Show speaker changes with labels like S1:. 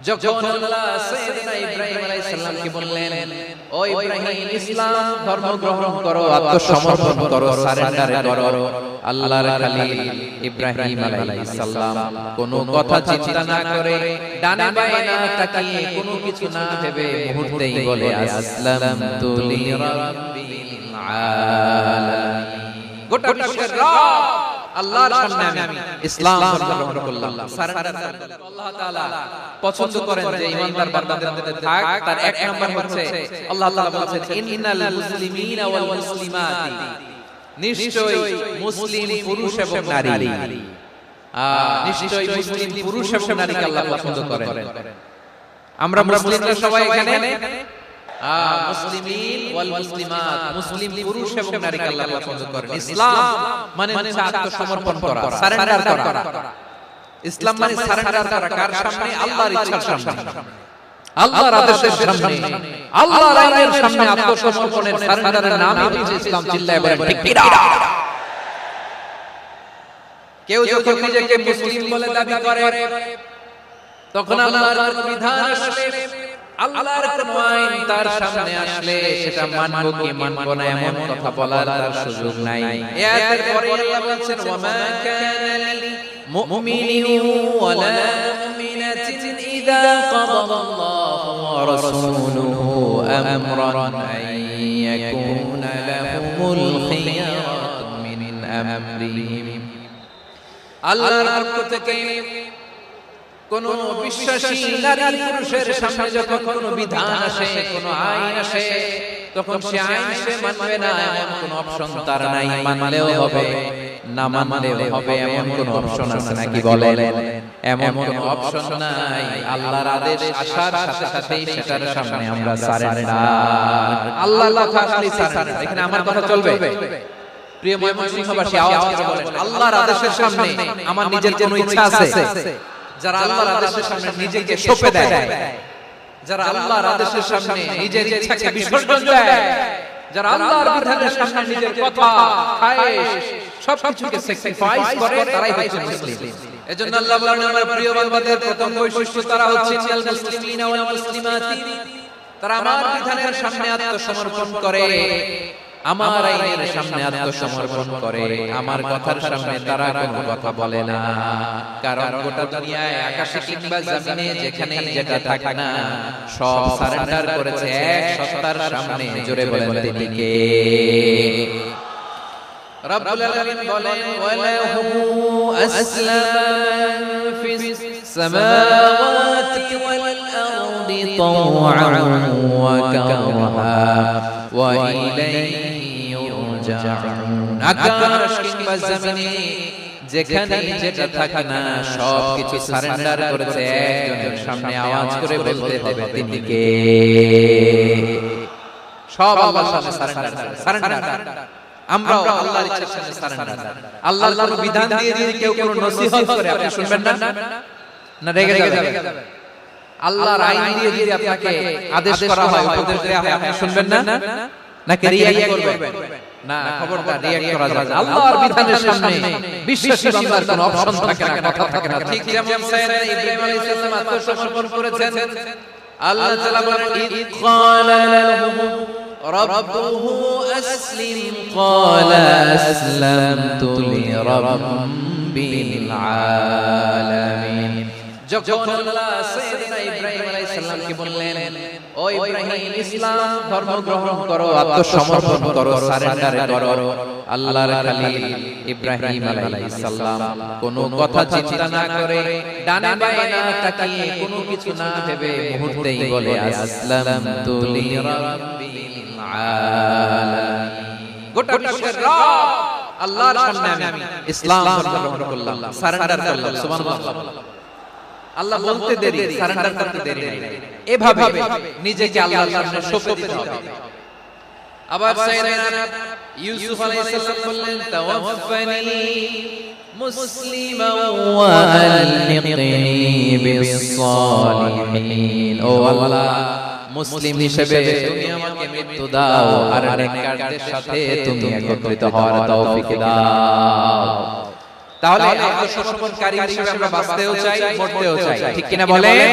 S1: যখন আল্লাহ সাইয়েদনা ইব্রাহিম আলাইহিস সালামকে বললেন ও ইব্রাহিম ইসলাম ধর্ম গ্রহণ করো আত্মসমর্পণ করো সারেন্ডার করো আল্লাহর খলিল ইব্রাহিম আলাইহিস সালাম। কোনো কথা চিন্তা না করে ডানে বায়ে না তাকিয়ে কোনো কিছু না ভেবে মুহূর্তেই বলে আসলামতু লিরাব্বিল আলামিন। গোটা বিশ্বের রব। আল্লাহর সামনে আমি ইসলাম গ্রহণ করলাম। সারেন্ডার আল্লাহ তাআলা পছন্দ করেন যে ইমানদার বান্দাদের মধ্যে থাক তার এক নাম্বার হচ্ছে আল্লাহ তাআলা বলেছেন ইন্নাল মুসলিমিনা ওয়াল মুসলিমাতি। নিশ্চয়ই মুসলিম পুরুষ এবং নারী। নিশ্চয়ই মুসলিম পুরুষ এবং নারীকে আল্লাহ পছন্দ করেন। আমরা মুসলিমরা সবাই এখানে? মুসলিমিন ওয়াল মুসলিমাত মুসলিম পুরুষ এবং নারীকে আল্লাহ পছন্দ করেন। ইসলাম মানে হচ্ছে আত্মসমর্পণ করা সারেন্ডার করা। ইসলাম মানে সারেন্ডার করা কার সামনে? আল্লাহর ইচ্ছার সামনে। আল্লাহর আদেশের সামনে। আল্লাহর আইনের সামনে আত্মসমর্পণের সারেন্ডারের নামই হচ্ছে ইসলাম চিল্লায় বলেন। ঠিক কিনা? কেউ যখন নিজেকে মুসলিম বলে দাবি করে তখন আল্লাহর বিধান আসলে আল্লাহর কোন আইন তার সামনে আসলে সেটা মানব কি মানব না এমন কথা বলার তার সুযোগ নাই। এই আয়াতের পরে আল্লাহ বলছেন ওয়া মা কানা লিল মুমিনিন ওয়ালা মুমিনাতিন ইযা ক্বাদা আল্লাহু ওয়া রাসূলুহু আমরান আন ইয়াকুনা লাহুমুল খিয়ারাতু মিন আমরিহিম. আল্লাহর পক্ষ থেকে কোন বিশ্বাসী নারী পুরুষের সামনে যখন কোন বিধান আসে কোন আইন আসে তখন সে আইন সে মানবে না এমন কোন অপশন তার নাই মানলেও হবে না মানলেও হবে এমন কোন অপশন আছে নাকি বলেন এমন কোন অপশন নাই আল্লাহর আদেশ আসার সাথে সাথেই সেটার সামনে আমরা সারেন্ডার আল্লাহ কথা আসলেই সারেন্ডার এখানে আমার কথা চলবে। প্রিয় ময়মনসিংহবাসী আওয়াজ করে বলেন। আল্লাহর আদেশের সামনে আমার নিজের কোনো ইচ্ছা আছে যারা আল্লাহর আদেশের সামনে নিজেকে সঁপে দেয়। যারা আল্লাহর আদেশের সামনে নিজের ইচ্ছাকে বিসর্জন দেয়। যারা আল্লাহর বিধানের সামনে নিজের কথা খায়েশ সবকিছুকে স্যাক্রিফাইস করে তারাই হচ্ছে মুসলিম। এজন্য আল্লাহ বলেন আমার প্রিয় বান্দাদের প্রথম বৈশিষ্ট্য তারা হচ্ছে আল মুসলিমিনা ওয়াল মুসলিমাতি। তারা আমার বিধানের সামনে আত্মসমর্পণ করে। আমার আইনের সামনে আত্মসমর্পণ করে আমার কথার সামনে তারা কোনো কথা বলে না। কারণ গোটা দুনিয়ায় আকাশে কিংবা জমিনে যেখানে যেটা থাকে না সব সারেন্ডার করেছে এক সত্তার সামনে। জোরে বলেন তিনি কে? রব্বুল আলামিন বলেন ওয়ালাহু আসলাম ফিস সামাওয়াতি ওয়াল আরদি তাওআন ওয়া কারহা আকাশ সব আল্লাহর আমরাও আল্লাহর ইচ্ছার সামনে সারেন্ডার। বিধান দিয়ে যদি কেউ না? না, রেগে যাবেন আল্লাহর আইন দিয়ে যদি আপনাকে আদেশ করা হয় উপদেশ দেওয়া হয় আপনি শুনবেন না নাকি রিয়াক্ট করবেন না খবরদার রিয়াক্ট করা যাবে না। আল্লাহর বিধানের সামনে বিশ্বাসী বান্দার কোনো অপশন থাকে না কথা থাকে না ঠিক যেমন সাইয়েদনা ইব্রাহিম আলাইহিস সালাম আত্মসমর্পণ করেছেন আল্লাহ তাআলা বলেন ইদ ক্বালা লাহু ربه أسلم قال أسلمت لرب العالمين যখন আল্লাহ সাইয়েদনা ইব্রাহিম আলাইহিস সালামকে বললেন ও ইব্রাহিম ইসলাম ধর্ম গ্রহণ করো আত্মসমর্পণ করো সারেন্ডার করো। আল্লাহর খলিল ইব্রাহিম আলাইহিস সালাম কোনো কথা চিন্তা না করে ডানে বায়ে না তাকিয়ে কোনো কিছু না ভেবে মুহূর্তেই বলে আসলামতু লিরাব্বিল আলামিন। গোটা বিশ্বের রব আল্লাহর সামনে আমি ইসলাম ধর্ম গ্রহণ করলাম সারেন্ডার করলাম সুবহানাল্লাহ। আল্লাহ বলতে দেরি সারেন্ডার করতে দেরি নাই। এভাবে নিজেকে আল্লাহর সামনে সঁপে দিতে হবে। আবার সাইয়েদনা ইউসুফ আলাইহিস সালাম বললেন তাওয়াফানি মুসলিমা ওয়া আলহিকনি বিস-সালিহিন। ও আল্লাহ মুসলিম হিসেবে তুমি আমাকে মৃত্যু দাও আর নেককারদের সাথে তুমি একত্রিত হওয়ার তৌফিক দাও। তাহলে আত্মসমর্পণকারী হিসেবে আমরা বাঁচতেও চাই মরতেও চাই। ঠিক কিনা বলেন?